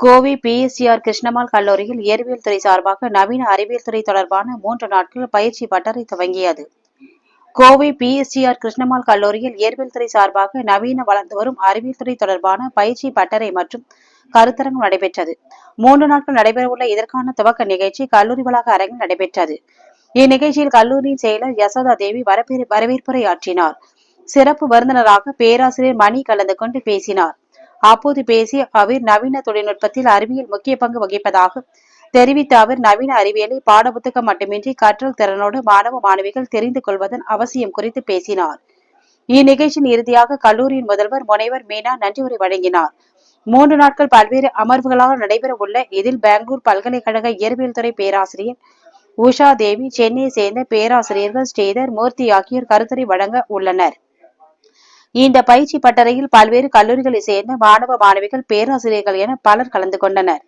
கோவை பிஎஸ்சிஆர் கிருஷ்ணமால் கல்லூரியில் இயற்பியல் துறை சார்பாக நவீன அறிவியல் துறை தொடர்பான மூன்று நாட்கள் பயிற்சி பட்டறை துவங்கியது. கோவை பிஎஸ்சிஆர் கிருஷ்ணமால் கல்லூரியில் இயற்பியல் துறை சார்பாக நவீன வளர்ந்து வரும் அறிவியல் துறை தொடர்பான பயிற்சி பட்டறை மற்றும் கருத்தரங்கம் நடைபெற்றது. மூன்று நாட்கள் நடைபெறவுள்ள இதற்கான துவக்க நிகழ்ச்சி கல்லூரி வளாக அரங்கில் நடைபெற்றது. இந்நிகழ்ச்சியில் கல்லூரியின் செயலர் யசோதா தேவி வரவேற்புரை ஆற்றினார் சிறப்பு விருந்தினராக பேராசிரியர் மணி கலந்து கொண்டு பேசினார். அப்போது பேசிய அவர் நவீன தொழில்நுட்பத்தில் அறிவியல் முக்கிய பங்கு வகிப்பதாக தெரிவித்த அவர் நவீன அறிவியலை பாடப்புத்தகம் மட்டுமின்றி கற்றல் திறனோடு மாணவ மாணவிகள் தெரிந்து கொள்வதன் அவசியம் குறித்து பேசினார். இந்நிகழ்ச்சியின் இறுதியாக கல்லூரியின் முதல்வர் முனைவர் மீனா நன்றி உரை வழங்கினார். மூன்று நாட்கள் பல்வேறு அமர்வுகளாக நடைபெற உள்ள இதில் பெங்களூர் பல்கலைக்கழக இயற்பியல் துறை பேராசிரியர் உஷா தேவி சென்னையை சேர்ந்த பேராசிரியர்கள் ஸ்ரீதர் மூர்த்தி ஆகியோர் கருத்துரை வழங்க உள்ளனர். இந்த பயிற்சி பட்டறையில் பல்வேறு கல்லூரிகளைச் சேர்ந்த மாணவ மாணவிகள் பேராசிரியர்கள் என பலர் கலந்து கொண்டனர்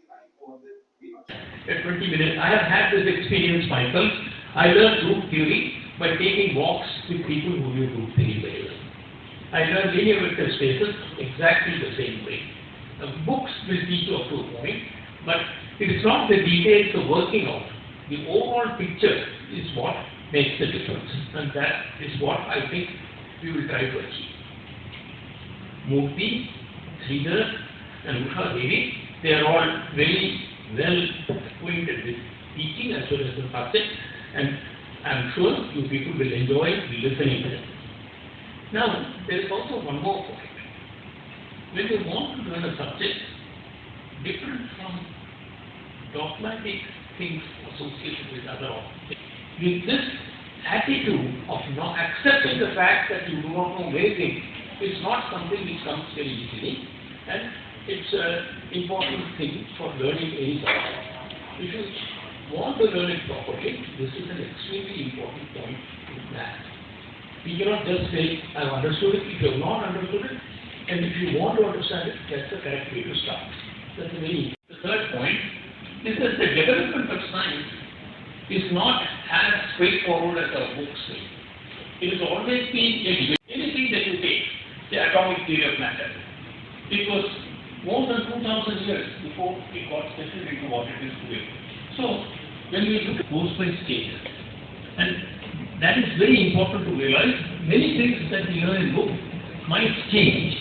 at 20 minutes. I have had this experience myself. I learned group theory by taking walks with people who knew group theory very well. I learned linear vector spaces exactly the same way. The books will teach you up to a point, but it is not the details of working out. The overall picture is what makes the difference, and that is what I think we will try to achieve. Murthy, Sridhar, and Usha Devi, they are all very well acquainted with teaching as well as the subject, and I'm sure you people will enjoy listening to them. Now, there is also one more point. When you want to learn a subject different from dogmatic things associated with other objects, with this attitude of not accepting the fact that you do not know anything is not something which comes very easily, and it's an important thing for learning any subject. If you want to learn it properly, this is an extremely important point in math. We cannot just say, I've understood it, if you have not understood it, and if you want to understand it, that's the correct way to start. That's a very, the third point is that the development of science is not as straightforward as our books say. It has always been a debate. Anything that you take, the atomic theory of matter, it was more than 2000 years before it got settled into what it is today. So, when we look at goes by stages, and that is very important to realize, many things that we learn in book might change.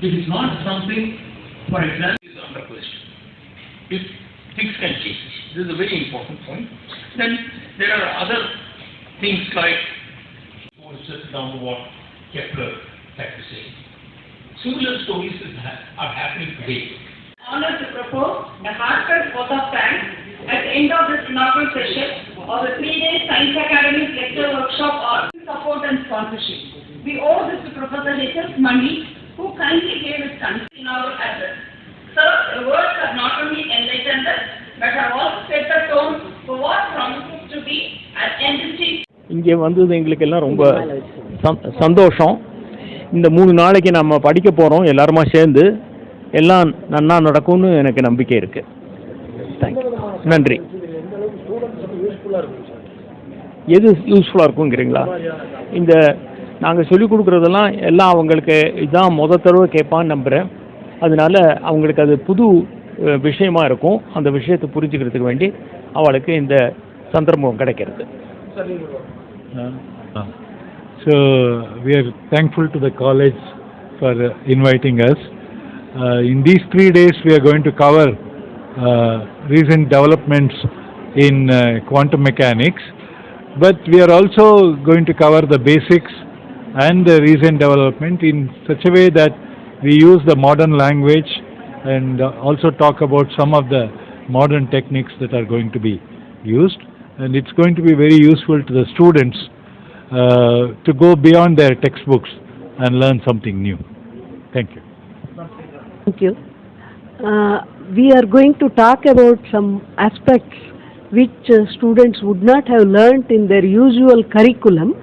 It is not something, for example, is under question. If things can change, this is a very important point. Then there are other things like, for down what Kepler had to say. Similar stories is ha- are happening today. honored to propose a heartfelt vote of thanks at the end of this inaugural session of the three-day Science Academy lecture workshop on support and sponsorship. We owe this to Professor H.S. Mani, who kindly gave his consent in our address. Sir, your words have not only enlightened us, but have also set the tone for what promises to be an enriching இங்கே வந்தது எங்களுக்கு எல்லாம் ரொம்ப சந்- சந்தோஷம் இந்த மூணு நாளைக்கு நம்ம படிக்க போகிறோம் எல்லாருமா சேர்ந்து. எல்லாம் நன்னா நடக்கும்னு எனக்கு நம்பிக்கை இருக்கு. தேங்க்யூ நன்றி. எது யூஸ்ஃபுல்லாக இருக்குங்கிறீங்களா இந்த நாங்கள் சொல்லிக் கொடுக்குறதெல்லாம் எல்லாம் அவங்களுக்கு இதான் முத தடவை கேட்பான்னு நம்புகிறேன் அதனால அவங்களுக்கு அது புது விஷயமா இருக்கும். அந்த விஷயத்தை புரிஞ்சுக்கிறதுக்கு வேண்டி அவளுக்கு இந்த சந்தர்ப்பம் கிடைக்கிறது. So we are thankful to the college for uh, inviting us. Uh, In these three days, we are going to cover uh, recent developments in uh, quantum mechanics, but we are also going to cover the basics and the recent development in such a way that we use the modern language and also talk about some of the modern techniques that are going to be used. And it's going to be very useful to the students to go beyond their textbooks and learn something new. Thank you. Thank you. Uh, We are going to talk about some aspects which uh, students would not have learnt in their usual curriculum.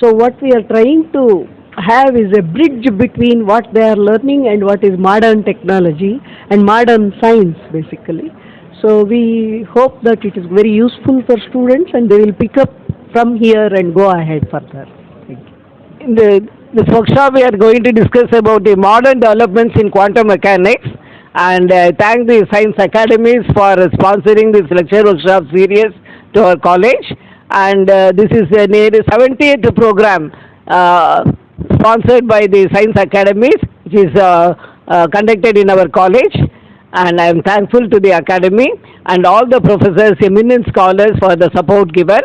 So what we are trying to have is a bridge between what they are learning and what is modern technology and modern science, basically. So we hope that it is very useful for students and they will pick up from here and go ahead further. Thank you. In the, this workshop, we are going to discuss about the modern developments in quantum mechanics And I thank the Science Academies for sponsoring this lecture workshop series to our college. And uh, this is the nearly 70th program uh, sponsored by the Science Academies, which is uh, uh, conducted in our college. And I am thankful to the Academy and all the professors, eminent scholars for the support given.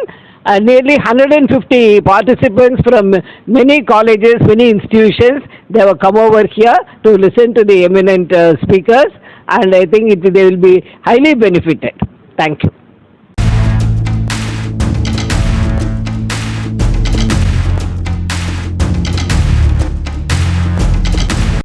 And nearly 150 participants from many colleges, many institutions, they have come over here to listen to the eminent uh, speakers. And I think it, they will be highly benefited. Thank you.